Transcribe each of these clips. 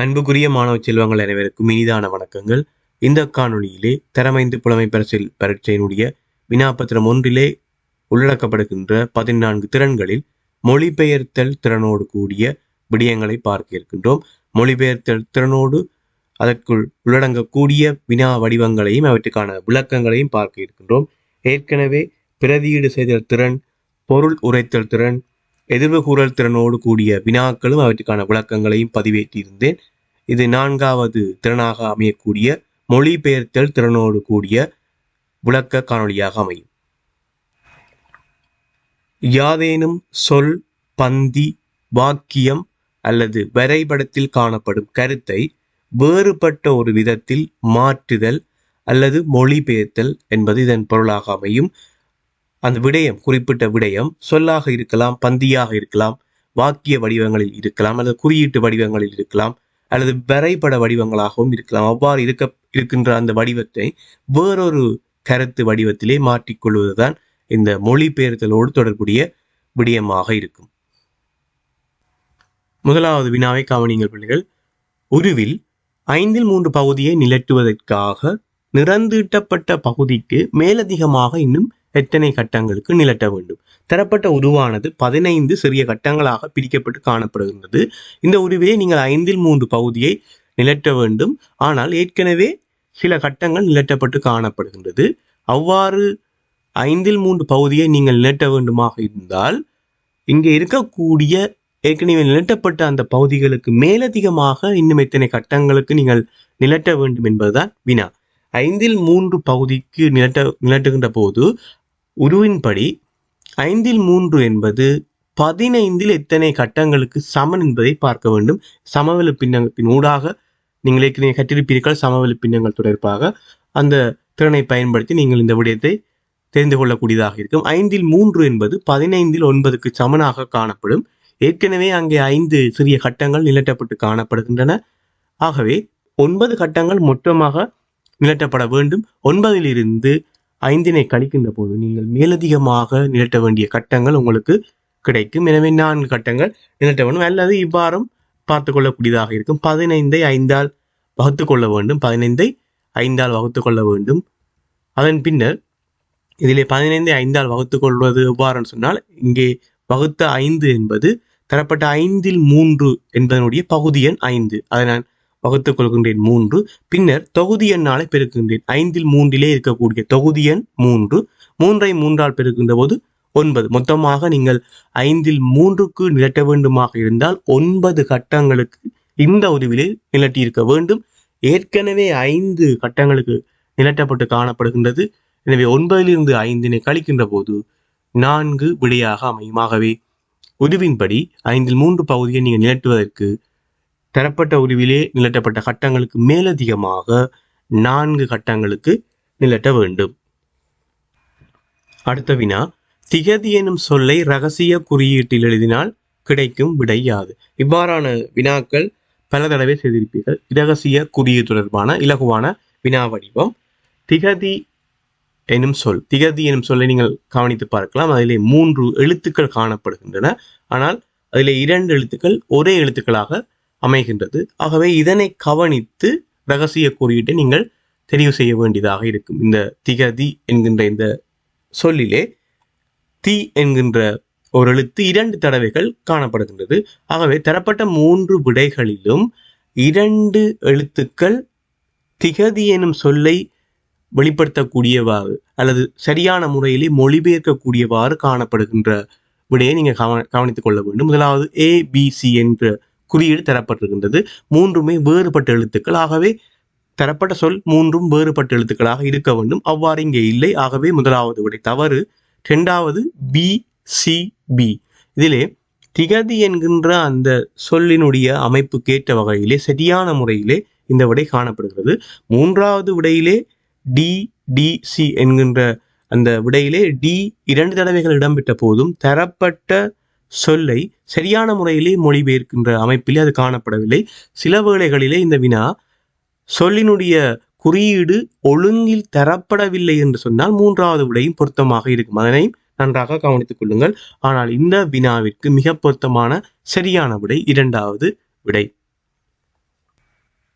அன்புக்குரிய மாணவ செல்வங்கள் அனைவருக்கும் இனிதான வணக்கங்கள். இந்த காணொளியிலே தரமைந்து புலமை பரிசில் பரீட்சையினுடைய வினாபத்திரம் ஒன்றிலே உள்ளடக்கப்படுகின்ற பதினான்கு திறன்களில் மொழிபெயர்த்தல் திறனோடு கூடிய விடயங்களை பார்க்க இருக்கின்றோம். மொழிபெயர்த்தல் திறனோடு அதற்குள் உள்ளடங்கக்கூடிய வினா வடிவங்களையும் அவற்றுக்கான விளக்கங்களையும் பார்க்க இருக்கின்றோம். ஏற்கனவே பிரதியீடு செய்தல் திறன் பொருள் உரைத்தல் திறன் எதிர்வு கூறல் திறனோடு கூடிய வினாக்களும் அவற்றுக்கான விளக்கங்களையும் பதிவேற்றியிருந்தேன். இது நான்காவது திறனாக அமையக்கூடிய மொழிபெயர்த்தல் திறனோடு கூடிய விளக்க காணொளியாக அமையும். யாதேனும் சொல் பந்தி வாக்கியம் அல்லது வரைபடத்தில் காணப்படும் கருத்தை வேறுபட்ட ஒரு விதத்தில் மாற்றுதல் அல்லது மொழிபெயர்த்தல் என்பது இதன் பொருளாக அமையும். அந்த விடயம் குறிப்பிட்ட விடயம் சொல்லாக இருக்கலாம் பந்தியாக இருக்கலாம் வாக்கிய வடிவங்களில் இருக்கலாம் அல்லது குறியீட்டு வடிவங்களில் இருக்கலாம் அல்லது வரைபட வடிவங்களாகவும் இருக்கலாம். அவ்வாறு இருக்க இருக்கின்ற அந்த வடிவத்தை வேறொரு கருத்து வடிவத்திலே மாற்றிக்கொள்வதுதான் இந்த மொழிபெயர்த்தலோடு தொடர்புடைய விடயமாக இருக்கும். முதலாவது வினாவை கவனிங்கள் பிள்ளைகள். உருவில் ஐந்தில் மூன்று பகுதியை நிலட்டுவதற்காக நிறந்தீட்டப்பட்ட பகுதிக்கு மேலதிகமாக இன்னும் எத்தனை கட்டங்களுக்கு நிலட்ட வேண்டும். தரப்பட்ட உருவானது பதினைந்து சிறிய கட்டங்களாக பிரிக்கப்பட்டு காணப்படுகின்றது. இந்த உருவிலே நீங்கள் ஐந்தில் மூன்று பகுதியை நிலட்ட வேண்டும். ஆனால் ஏற்கனவே சில கட்டங்கள் நிலட்டப்பட்டு காணப்படுகின்றது. அவ்வாறு ஐந்தில் மூன்று பகுதியை நீங்கள் நிலட்ட வேண்டுமாக இருந்தால் இங்கே இருக்கக்கூடிய ஏற்கனவே நிலட்டப்பட்ட அந்த பகுதிகளுக்கு மேலதிகமாக இன்னும் எத்தனை கட்டங்களுக்கு நீங்கள் நிலட்ட வேண்டும் என்பதுதான் வினா. ஐந்தில் மூன்று பகுதிக்கு நிலட்ட நிலட்டுகின்ற போது உருவின்படி ஐந்தில் மூன்று என்பது பதினைந்தில் எத்தனை கட்டங்களுக்கு சமன் என்பதை பார்க்க வேண்டும். சமவெளி பின்னங்கத்தின் ஊடாக நீங்கள் ஏற்கனவே கற்றிருப்பீர்கள் சமவெளி பின்னங்கள் தொடர்பாக. அந்த திறனை பயன்படுத்தி நீங்கள் இந்த விடயத்தை தெரிந்து கொள்ளக்கூடியதாக இருக்கும். ஐந்தில் மூன்று என்பது பதினைந்தில் ஒன்பதுக்கு சமனாக காணப்படும். ஏற்கனவே அங்கே ஐந்து சிறிய கட்டங்கள் நிலட்டப்பட்டு காணப்படுகின்றன. ஆகவே ஒன்பது கட்டங்கள் மொத்தமாக நிலட்டப்பட வேண்டும். ஒன்பதிலிருந்து ஐந்தினை கழிக்கின்ற போது நீங்கள் மேலதிகமாக நிலட்ட வேண்டிய கட்டங்கள் உங்களுக்கு கிடைக்கும். எனவே நான்கு கட்டங்கள் நிகழ்த்த வேண்டும். அல்லது இவ்வாறும் பார்த்து கொள்ளக்கூடியதாக இருக்கும். பதினைந்தை ஐந்தால் வகுத்து கொள்ள வேண்டும். பதினைந்தை ஐந்தால் வகுத்து கொள்ள வேண்டும். அதன் பின்னர் இதிலே பதினைந்தை ஐந்தால் வகுத்து கொள்வது எவ்வாறுன்னு சொன்னால் இங்கே வகுத்த ஐந்து என்பது தரப்பட்ட ஐந்தில் மூன்று என்பதனுடைய பகுதி எண் ஐந்து. அதை நான் வகுத்துக் கொள்கின்றேன் மூன்று. பின்னர் தொகுதி எண்ணாலை பெருக்குகின்றேன். ஐந்தில் மூன்றிலே இருக்கக்கூடிய தொகுதி எண் மூன்று. மூன்றை மூன்றால் பெருக்கின்ற போது ஒன்பது. மொத்தமாக நீங்கள் ஐந்தில் மூன்றுக்கு நிலட்ட வேண்டுமாக இருந்தால் ஒன்பது கட்டங்களுக்கு இந்த உதவியிலே நிலட்டியிருக்க வேண்டும். ஏற்கனவே ஐந்து கட்டங்களுக்கு நிலட்டப்பட்டு காணப்படுகின்றது. எனவே ஒன்பதிலிருந்து ஐந்தினை கழிக்கின்ற போது நான்கு விடையாக அமையுமாகவே. உருவின்படி ஐந்தில் மூன்று பகுதியை நீங்கள் நிலட்டுவதற்கு தரப்பட்ட உருவிலே நிலட்டப்பட்ட கட்டங்களுக்கு மேலதிகமாக நான்கு கட்டங்களுக்கு நிலட்ட வேண்டும். அடுத்த வினா. திகதி எனும் சொல்லை ரகசிய குறியீட்டில் எழுதினால் கிடைக்கும் விடையாது இவ்வாறான வினாக்கள் பல தடவை செய்திருப்பீர்கள். இரகசிய குறியீடு தொடர்பான இலகுவான வினா வடிவம். திகதி எனும் சொல். திகதி எனும் சொல்லை நீங்கள் கவனித்து பார்க்கலாம். அதிலே மூன்று எழுத்துக்கள் காணப்படுகின்றன. ஆனால் அதிலே இரண்டு எழுத்துக்கள் ஒரே எழுத்துக்களாக அமைகின்றது. ஆகவே இதனை கவனித்து ரகசிய குறியீட்டை நீங்கள் தெரிவு செய்ய வேண்டியதாக இருக்கும். இந்த திகதி என்கின்ற இந்த சொல்லிலே தி என்கின்ற ஒரு எழுத்து இரண்டு தடவைகள் காணப்படுகின்றது. ஆகவே தரப்பட்ட மூன்று விடைகளிலும் இரண்டு எழுத்துக்கள் திகதி எனும் சொல்லை வெளிப்படுத்தக்கூடியவாறு அல்லது சரியான முறையிலே மொழிபெயர்க்கக்கூடியவாறு காணப்படுகின்ற விடையை நீங்கள் கவ கவனித்துக் கொள்ள வேண்டும். முதலாவது ஏபிசி என்ற குறியீடு தரப்பட்டிருக்கின்றது. மூன்றுமே வேறுபட்ட எழுத்துக்கள். ஆகவே தரப்பட்ட சொல் மூன்றும் வேறுபட்ட எழுத்துக்களாக இருக்க வேண்டும். அவ்வாறு இங்கே இல்லை. ஆகவே முதலாவது விடை தவறு. இரண்டாவது பி சி பி இதிலே திகதி என்கின்ற அந்த சொல்லினுடைய அமைப்புக்கேற்ற வகையிலே சரியான முறையிலே இந்த விடை காணப்படுகிறது. மூன்றாவது விடையிலே டி டி சி என்கின்ற அந்த விடையிலே டி இரண்டு தடவைகள் இடம்பெற்ற போதும் தரப்பட்ட சொல்லை சரியான முறையிலே மொழிபெயர்க்கின்ற அமைப்பிலே அது காணப்படவில்லை. சில வேளைகளிலே இந்த வினா சொல்லினுடைய குறியீடு ஒழுங்கில் தரப்படவில்லை என்று சொன்னால் மூன்றாவது விடையும் பொருத்தமாக இருக்கும். அதனையும் நன்றாக கவனித்துக் கொள்ளுங்கள். ஆனால் இந்த வினாவிற்கு மிக பொருத்தமான சரியான விடை இரண்டாவது விடை.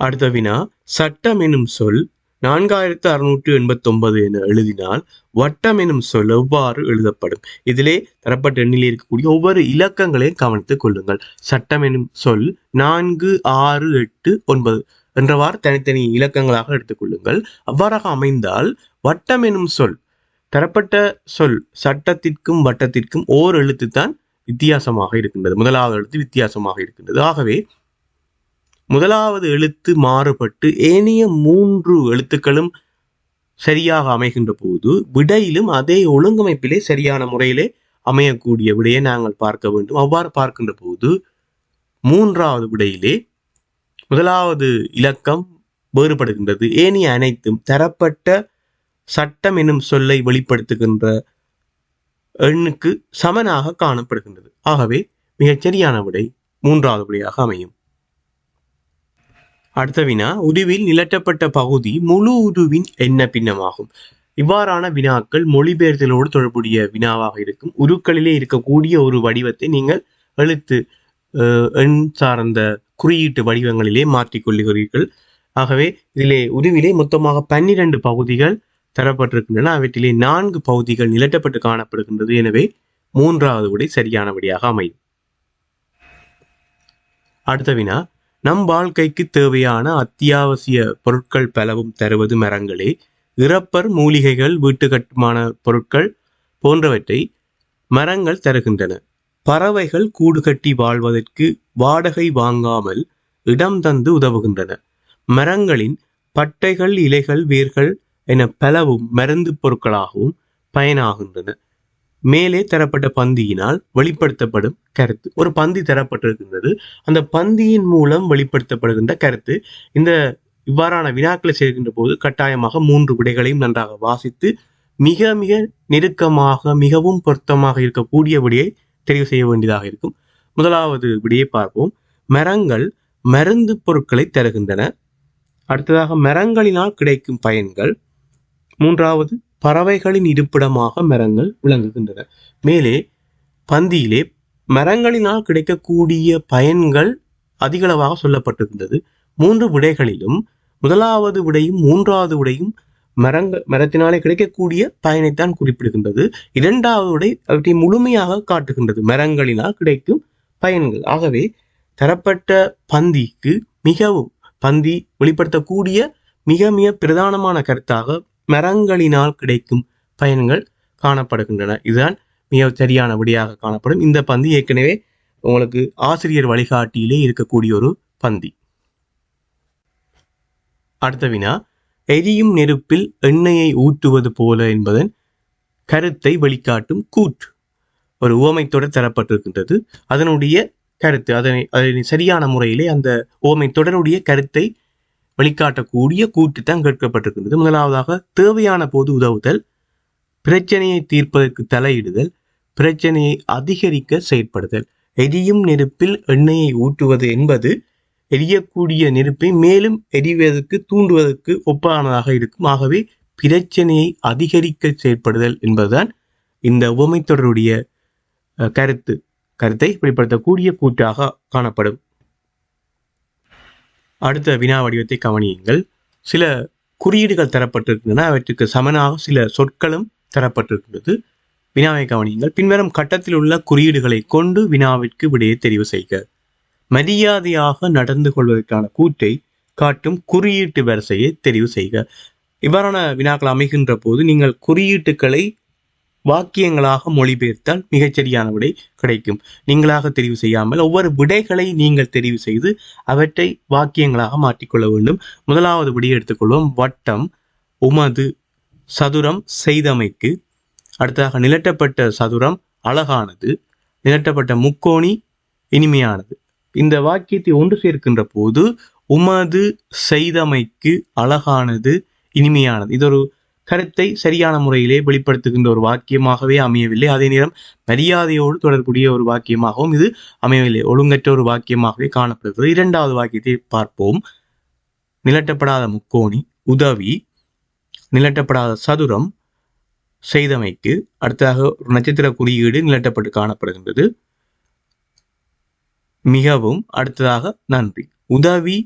அடுத்த வினா சட்டம் எனும் சொல் நான்காயிரத்து அறுநூற்று எண்பத்தொன்பது என எழுதினால் வட்டம் எனும் சொல் எவ்வாறு எழுதப்படும்? இதிலே தரப்பட்ட எண்ணில் இருக்கக்கூடிய ஒவ்வொரு இலக்கங்களையும் கவனித்துக் கொள்ளுங்கள். சட்டம் எனும் சொல் நான்கு ஆறு எட்டு ஒன்பது என்றவாறு தனித்தனி இலக்கங்களாக எடுத்துக்கொள்ளுங்கள் அவ்வாறாக அமைந்தால் வட்டம் எனும் சொல் தரப்பட்ட சொல் சட்டத்திற்கும் வட்டத்திற்கும் ஓர் எழுத்து தான் வித்தியாசமாக இருக்கின்றது. முதலாவது எழுத்து வித்தியாசமாக இருக்கின்றது. ஆகவே முதலாவது எழுத்து மாறுபட்டு ஏனைய மூன்று எழுத்துக்களும் சரியாக அமைகின்ற போது விடையிலும் அதே ஒழுங்கமைப்பிலே சரியான முறையிலே அமையக்கூடிய விடையை நாங்கள் பார்க்க வேண்டும். அவ்வாறு பார்க்கின்ற போது மூன்றாவது விடையிலே முதலாவது இலக்கம் வேறுபடுகின்றது. ஏனைய அனைத்தும் தரப்பட்ட சட்டம் என்னும் சொல்லை வெளிப்படுத்துகின்ற எண்ணுக்கு சமனாக காணப்படுகின்றது. ஆகவே மிகச் சரியான விடை மூன்றாவது விடையாக அமையும். அடுத்த வினா உருவில் நிலட்டப்பட்ட பகுதி முழு உருவின் என்ன பின்னமாகும்? இவ்வாறான வினாக்கள் மொழிபெயர்த்தலோடு தொடர்புடைய வினாவாக இருக்கும். உருக்களிலே இருக்கக்கூடிய ஒரு வடிவத்தை நீங்கள் எழுத்து அஹ், எண் சார்ந்த குறியீட்டு வடிவங்களிலே மாற்றிக்கொள்ளுகிறீர்கள் ஆகவே இதிலே உருவிலே மொத்தமாக பன்னிரண்டு பகுதிகள் தரப்பட்டிருக்கின்றன. அவற்றிலே நான்கு பகுதிகள் நிலட்டப்பட்டு காணப்படுகின்றது. எனவே மூன்றாவது விடை சரியானபடியாக அமையும். அடுத்த வினா நம் வாழ்க்கைக்கு தேவையான அத்தியாவசிய பொருட்கள் பலவும் தருவது மரங்களே. இறப்பர் மூலிகைகள் வீட்டு கட்டுமான பொருட்கள் போன்றவற்றை மரங்கள் தருகின்றன. பறவைகள் கூடு கட்டி வாழ்வதற்கு வாடகை வாங்காமல் இடம் தந்து உதவுகின்றன. மரங்களின் பட்டைகள் இலைகள் வேர்கள் என பலவும் மருந்து பொருட்களாகவும் பயனாகின்றன. மேலே தரப்பட்ட பந்தியினால் வெளிப்படுத்தப்படும் கருத்து. ஒரு பந்தி தரப்பட்டிருக்கின்றது. அந்த பந்தியின் மூலம் வெளிப்படுத்தப்படுகின்ற கருத்து இந்த இவ்வாறான வினாக்களை சேர்க்கின்ற போது கட்டாயமாக மூன்று விடைகளையும் நன்றாக வாசித்து மிக மிக நெருக்கமாக மிகவும் பொருத்தமாக இருக்கக்கூடிய விடையை தெரிவு செய்ய வேண்டியதாக இருக்கும். முதலாவது விடையை பார்ப்போம். மரங்கள் மருந்து பொருட்களை தருகின்றன. அடுத்ததாக மரங்களினால் கிடைக்கும் பயன்கள். மூன்றாவது பறவைகளின் இருப்பிடமாக மரங்கள் விளங்குகின்றன. மேலே பந்தியிலே மரங்களினால் கிடைக்கக்கூடிய பயன்கள் அதிகளவாக சொல்லப்பட்டிருந்தது. மூன்று விடைகளிலும் முதலாவது விடையும் மூன்றாவது விடையும் மரங்க மரத்தினாலே கிடைக்கக்கூடிய பயனைத்தான் குறிப்பிடுகின்றது. இரண்டாவது விடை அவற்றை முழுமையாக காட்டுகின்றது. மரங்களினால் கிடைக்கும் பயன்கள். ஆகவே தரப்பட்ட பந்திக்கு மிகவும் பந்தி வெளிப்படுத்தக்கூடிய மிக மிக பிரதானமான கருத்தாக மரங்களினால் கிடைக்கும் பயன்கள் காணப்படுகின்றன. இதுதான் மிக சரியான விடையாக காணப்படும். இந்த பந்தி ஏற்கனவே உங்களுக்கு ஆசிரியர் வழிகாட்டியிலே இருக்கக்கூடிய ஒரு பந்தி. அடுத்த வினா எரியும் நெருப்பில் எண்ணெயை ஊற்றுவது போல என்பதன் கருத்தை வெளிக்காட்டும் கூற்று. ஒரு உவமைத்தொடர் தரப்பட்டிருக்கின்றது. அதனுடைய கருத்து அதனை அதனை சரியான முறையிலே அந்த ஓமை தொடருடைய கருத்தை வெளிக்காட்டக்கூடிய கூற்று தான் கேட்கப்பட்டிருக்கின்றது. முதலாவதாக தேவையான போது உதவுதல் பிரச்சனையை தீர்ப்பதற்கு தலையிடுதல் பிரச்சனையை அதிகரிக்க செயற்படுதல். எரியும் நெருப்பில் எண்ணெயை ஊற்றுவது என்பது எரியக்கூடிய நெருப்பை மேலும் எரிவதற்கு தூண்டுவதற்கு ஒப்பானதாக இருக்கும். ஆகவே பிரச்சனையை அதிகரிக்க செயற்படுதல் என்பதுதான் இந்த உவமைத்தொடருடைய அஹ், கருத்து. கருத்தை வெளிப்படுத்தக்கூடிய கூற்றாக காணப்படும். அடுத்த வினா வடிவத்தை கவனியுங்கள். சில குறியீடுகள் தரப்பட்டிருக்கின்றன. அவற்றுக்கு சமனாக சில சொற்களும் தரப்பட்டிருக்கின்றது. வினாவை கவனியுங்கள். பின்வரும் கட்டத்தில் உள்ள குறியீடுகளை கொண்டு வினாவிற்கு விடையை தெரிவு செய்க. மரியாதையாக நடந்து கொள்வதற்கான கூற்றை காட்டும் குறியீட்டு வரிசையை தெரிவு செய்க. இவ்வாறான வினாக்கள் அமைகின்ற போது நீங்கள் குறியீட்டுகளை வாக்கியங்களாக மொழிபெயர்த்தால் மிகச்சரியான விடை கிடைக்கும். நீங்களாக தெரிவு செய்யாமல் ஒவ்வொரு விடைகளை நீங்கள் தெரிவு செய்து அவற்றை வாக்கியங்களாக மாற்றிக்கொள்ள வேண்டும். முதலாவது விடையை எடுத்துக்கொள்வோம். வட்டம் உமது சதுரம் செய்தமைக்கு. அடுத்ததாக நிலட்டப்பட்ட சதுரம் அழகானது. நிலட்டப்பட்ட முக்கோணி இனிமையானது. இந்த வாக்கியத்தை ஒன்று சேர்க்கின்ற போது உமது செய்தமைக்கு அழகானது இனிமையானது. இது ஒரு கருத்தை சரியான முறையிலே வெளிப்படுத்துகின்ற ஒரு வாக்கியமாகவே அமையவில்லை. அதே நேரம் மரியாதையோடு தொடர்புடைய ஒரு வாக்கியமாகவும் இது அமையவில்லை. ஒழுங்கற்ற ஒரு வாக்கியமாகவே காணப்படுகிறது. இரண்டாவது வாக்கியத்தை பார்ப்போம். நிலட்டப்படாத முக்கோணி உதவி நிலட்டப்படாத சதுரம் செய்தமைக்கு அடுத்ததாக ஒரு நட்சத்திர குறியீடு நிலட்டப்பட்டு காணப்படுகின்றது. மிகவும் அடுத்ததாக நன்றி. உதவி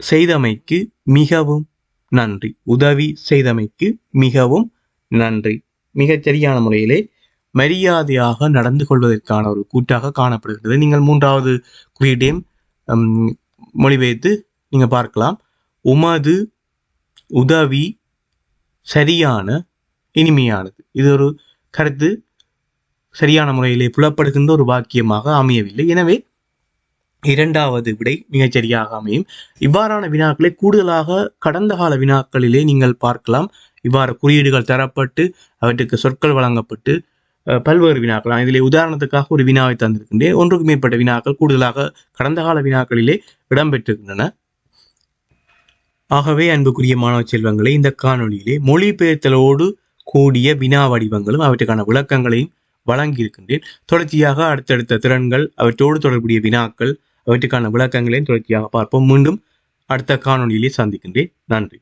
செய்தமைக்கு மிகவும் நன்றி. உதவி செய்தமைக்கு மிகவும் நன்றி. மிகச்சரியான முறையிலே மரியாதையாக நடந்து கொள்வதற்கான ஒரு கூட்டாக காணப்படுகிறது நீங்கள் மூன்றாவது குறியீட்டையும் மொழிபெயர்த்து நீங்கள் பார்க்கலாம். உமது உதவி சரியான இனிமையானது. இது ஒரு கருத்து. சரியான முறையிலே புலப்படுகின்ற ஒரு வாக்கியமாக அமையவில்லை. எனவே இரண்டாவது விடை மிகச் சரியாக அமையும் இவ்வாறான வினாக்களை கூடுதலாக கடந்த கால வினாக்களிலே நீங்கள் பார்க்கலாம். இவ்வாறு குறியீடுகள் தரப்பட்டு அவற்றுக்கு சொற்கள் வழங்கப்பட்டு பல்வேறு வினாக்கள். இதில் உதாரணத்துக்காக ஒரு வினாவை தந்திருக்கின்றேன். ஒன்றுக்கு மேற்பட்ட வினாக்கள் கூடுதலாக கடந்த கால வினாக்களிலே இடம்பெற்றிருக்கின்றன. ஆகவே அன்புக்குரிய மாணவ செல்வங்களை இந்த காணொளியிலே மொழிபெயர்த்தலோடு கூடிய வினா வடிவங்களும் அவற்றுக்கான விளக்கங்களையும் வழங்கியிருக்கின்றேன். தொடர்ச்சியாக அடுத்தடுத்த திறன்கள் அவற்றோடு தொடர்புடைய வினாக்கள் அவற்றுக்கான விளக்கங்களையும் தொடர்ச்சியாக பார்ப்போம். மீண்டும் அடுத்த காணொலியிலே சந்திக்கின்றேன். நன்றி.